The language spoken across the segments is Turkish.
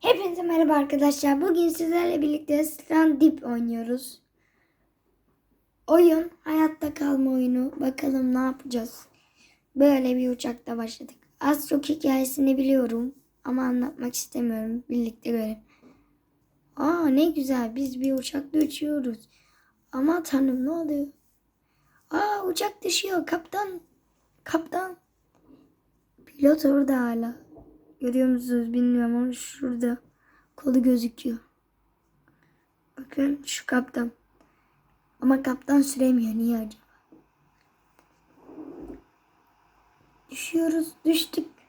Hepinize merhaba arkadaşlar. Bugün sizlerle birlikte Strand Deep oynuyoruz. Oyun hayatta kalma oyunu. Bakalım ne yapacağız. Böyle bir uçakta başladık. Az çok hikayesini biliyorum ama anlatmak istemiyorum. Birlikte görelim. Aa ne güzel biz bir uçakta uçuyoruz. Ama tanrım ne oluyor? Aa uçak düşüyor kaptan. Kaptan. Pilot orada hala. Görüyor musunuz bilmiyorum ama şurada kolu gözüküyor. Bakın şu kaptan. Ama kaptan süremiyor. Niye acaba? Düşüyoruz. Düştük.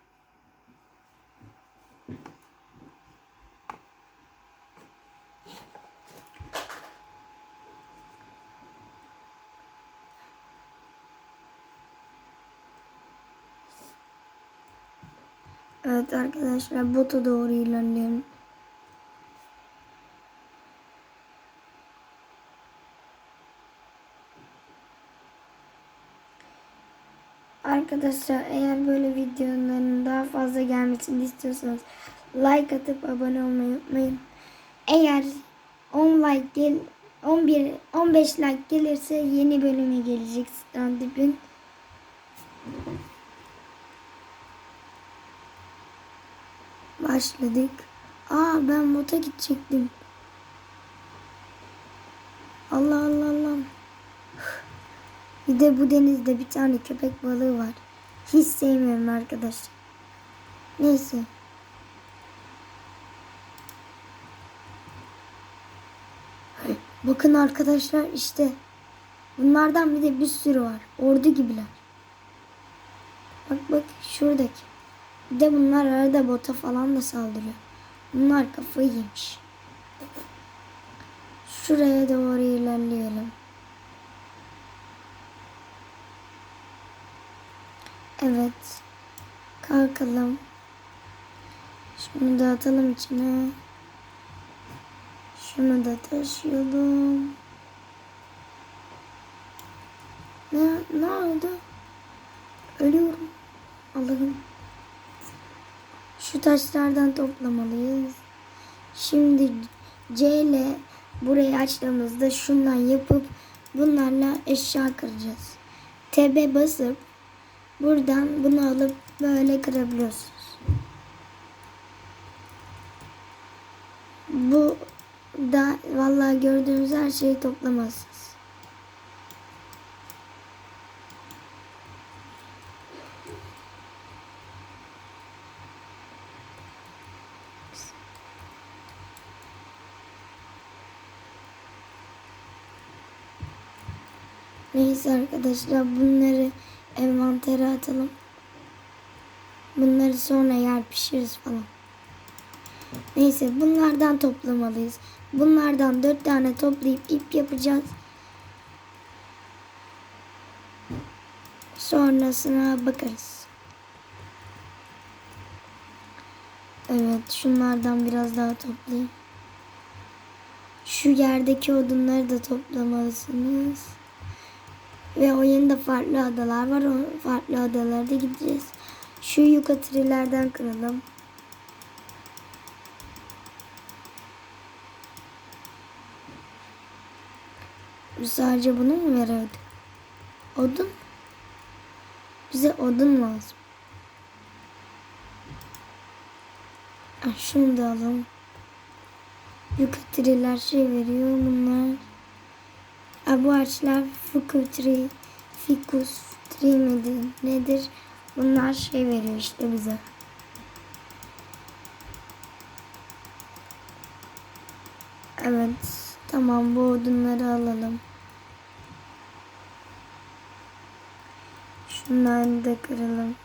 Evet arkadaşlar bota doğru ilerleyelim. Arkadaşlar eğer böyle videoların daha fazla gelmesini istiyorsanız like atıp abone olmayı unutmayın. Eğer 10 like gel 11 15 like gelirse yeni bölümü gelecek Strandip'in. Başladık. Aa ben bota gidecektim. Allah Allah Allah. Bir de bu denizde bir tane köpek balığı var. Hiç sevmiyorum arkadaşlar. Neyse. Bakın arkadaşlar işte. Bunlardan bir de bir sürü var. Ordu gibiler. Bak bak şuradaki. Bir de bunlar arada bota falan da saldırıyor. Bunlar kafayı yemiş. Şuraya doğru ilerleyelim. Evet. Kalkalım. Şunu da atalım içine. Şunu da taşıyalım. Ne, ne oldu? Ölüyorum. Allah'ım. Şu taşlardan toplamalıyız. Şimdi C ile burayı açtığımızda şundan yapıp bunlarla eşya kıracağız. TB basıp buradan bunu alıp böyle kırabiliyorsunuz. Bu da vallahi gördüğünüz her şeyi toplamazsınız. Neyse arkadaşlar bunları envantere atalım. Bunları sonra yer pişiririz falan. Neyse bunlardan toplamalıyız. Bunlardan dört tane toplayıp ip yapacağız. Sonrasına bakarız. Evet şunlardan biraz daha toplayayım. Şu yerdeki odunları da toplamalısınız. Ve oyunda farklı adalar var. O farklı adalarda gideceğiz. Şu yukatrilerden kıralım. Sadece bunu mu veriyordu? Odun? Bize odun lazım. Ah, şunu da alalım. Yukatriler şey veriyor bunlar. Bu ağaçlar fikutri, fikus tree midir, nedir? Bunlar şey veriyor işte bize. Evet. Tamam bu odunları alalım. Şunları da kıralım.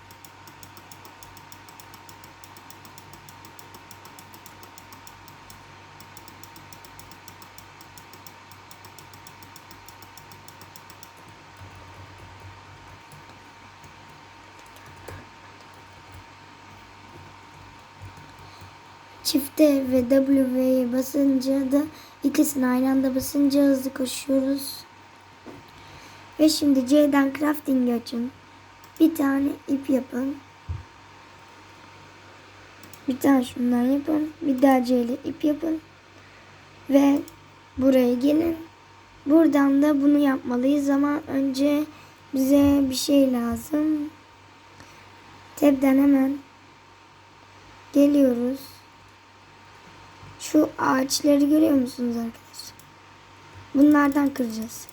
Çifte ve W'ye basınca da ikisini aynı anda basınca hızlı koşuyoruz. Ve şimdi C'den crafting açın. Bir tane ip yapın. Bir tane şundan yapın. Bir daha C ile ip yapın. Ve buraya gelin. Buradan da bunu yapmalıyız ama önce bize bir şey lazım. Tepden hemen geliyoruz. Şu ağaçları görüyor musunuz arkadaşlar? Bunlardan kıracağız.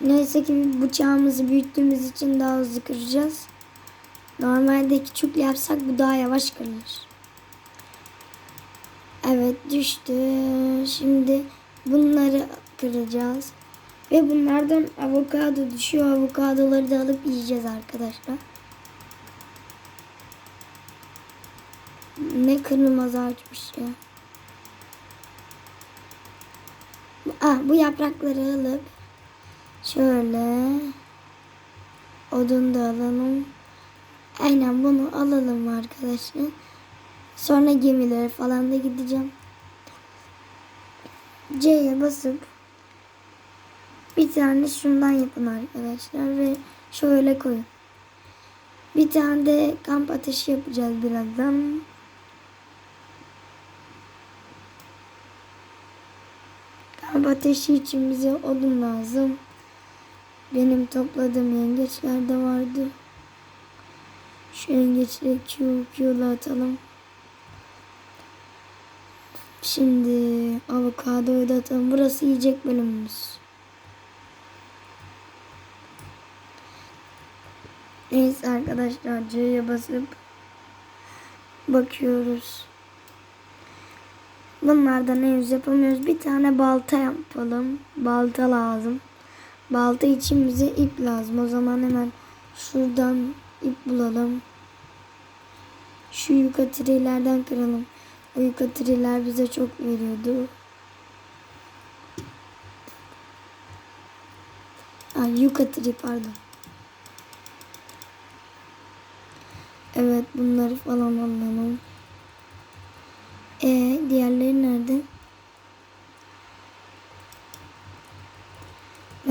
Neyse ki bıçağımızı büyüttüğümüz için daha hızlı kıracağız. Normalde küçük yapsak bu daha yavaş kırılır. Evet düştü. Şimdi bunları kıracağız. Ve bunlardan avokado düşüyor. Avokadoları da alıp yiyeceğiz arkadaşlar. Ne kırmızı ağaçmış ya. Ah, bu yaprakları alıp şöyle odun da alalım. Aynen bunu alalım arkadaşlar. Sonra gemilere falan da gideceğim. C'ye basıp bir tane şundan yapın arkadaşlar ve şöyle koyun. Bir tane de kamp ateşi yapacağız birazdan. Kamp ateşi için bize odun lazım. Benim topladığım yengeçler de vardı. Şu yengeçleri Q, Q'la atalım. Şimdi avokadoyu da atalım. Burası yiyecek bölümümüz. Neyse arkadaşlar C'ye basıp bakıyoruz. Bunlardan henüz yapamıyoruz. Bir tane balta yapalım. Balta lazım. Balta için bize ip lazım. O zaman hemen şuradan ip bulalım. Şu yuka tirelerden kıralım. O yuka tireler bize çok veriyordu. Ay yuka tiri pardon. Evet bunları falan alalım. E diğerleri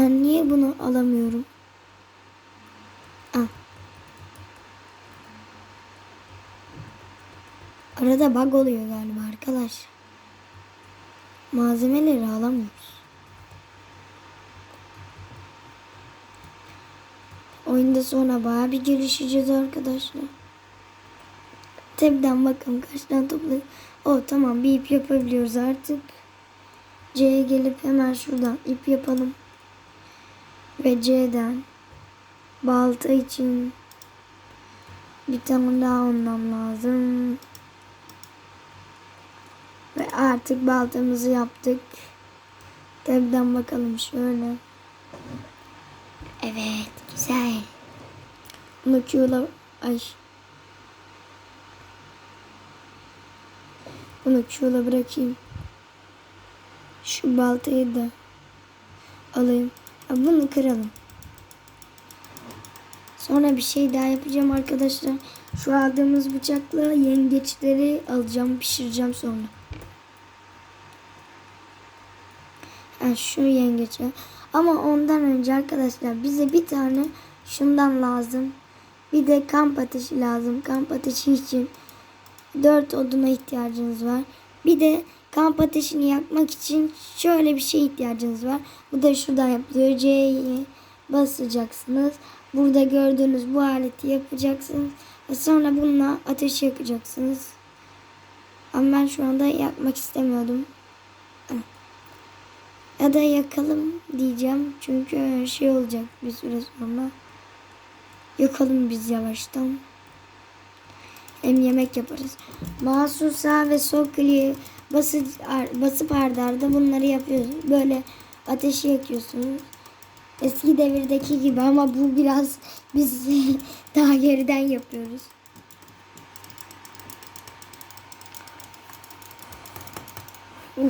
Ben niye bunu alamıyorum? Ah. Arada bug oluyor galiba arkadaş. Malzemeleri alamıyoruz. Oyunda sonra baya bir gelişeceğiz arkadaşlar. Tab'den bakın kaç tane topladık. O tamam bir ip yapabiliyoruz artık. C'ye gelip hemen şuradan ip yapalım. Ve C'den balta için bir tane daha ondan lazım. Ve artık baltamızı yaptık. Tab'den bakalım şöyle. Evet güzel. Bunu Q'la ay Bunu Q'la bırakayım. Şu baltayı da alayım. Bunu kıralım. Sonra bir şey daha yapacağım arkadaşlar. Şu aldığımız bıçakla yengeçleri alacağım, pişireceğim sonra. Ha, şu yengeçe. Ama ondan önce arkadaşlar bize bir tane şundan lazım. Bir de kamp ateşi lazım. Kamp ateşi için 4 oduna ihtiyacınız var. Bir de kamp ateşini yakmak için şöyle bir şey ihtiyacınız var. Bu da şuradan yapılıyor. C'yi basacaksınız. Burada gördüğünüz bu aleti yapacaksınız. Ve sonra bununla ateş yakacaksınız. Ama ben şu anda yakmak istemiyordum. Ya da yakalım diyeceğim. Çünkü şey olacak bir süre sonra. Yakalım biz yavaştan. Hem yemek yaparız. Mouse sağ ve sol kliği basıp, basıp arda bunları yapıyorsunuz. Böyle ateşi yakıyorsunuz. Eski devirdeki gibi ama bu biraz biz daha geriden yapıyoruz. Uh.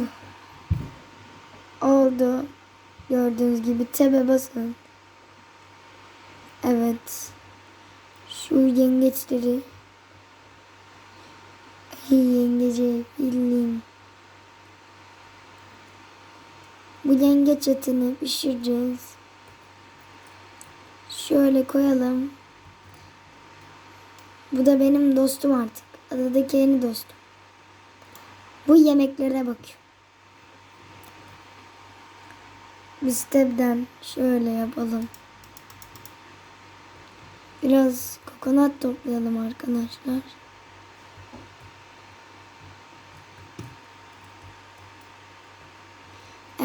Oldu. Gördüğünüz gibi tebe basın. Evet. Şu yengeçleri Ay yengece Bu yengeç etini pişireceğiz. Şöyle koyalım. Bu da benim dostum artık. Adadaki yeni dostum. Bu yemeklere bakıyor. Biz tepden şöyle yapalım. Biraz kokonat toplayalım arkadaşlar.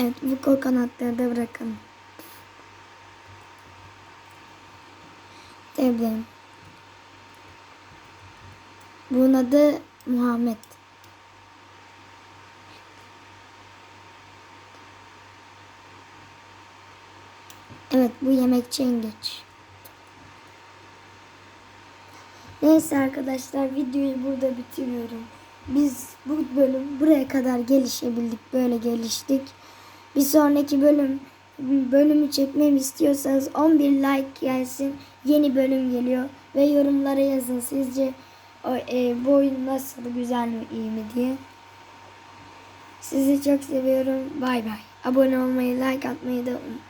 Evet bu kokonatları da bırakalım. Tebden. Bunun adı Muhammed. Evet bu yemekçi yengeç. Neyse arkadaşlar videoyu burada bitiriyorum. Biz bu bölüm buraya kadar gelişebildik. Böyle geliştik. Bir sonraki bölüm bölümü çekmemi istiyorsanız 11 like gelsin. Yeni bölüm geliyor. Ve yorumlara yazın sizce e, bu oyun nasıl güzel mi iyi mi diye. Sizi çok seviyorum. Bay bay. Abone olmayı, like atmayı da unutmayın.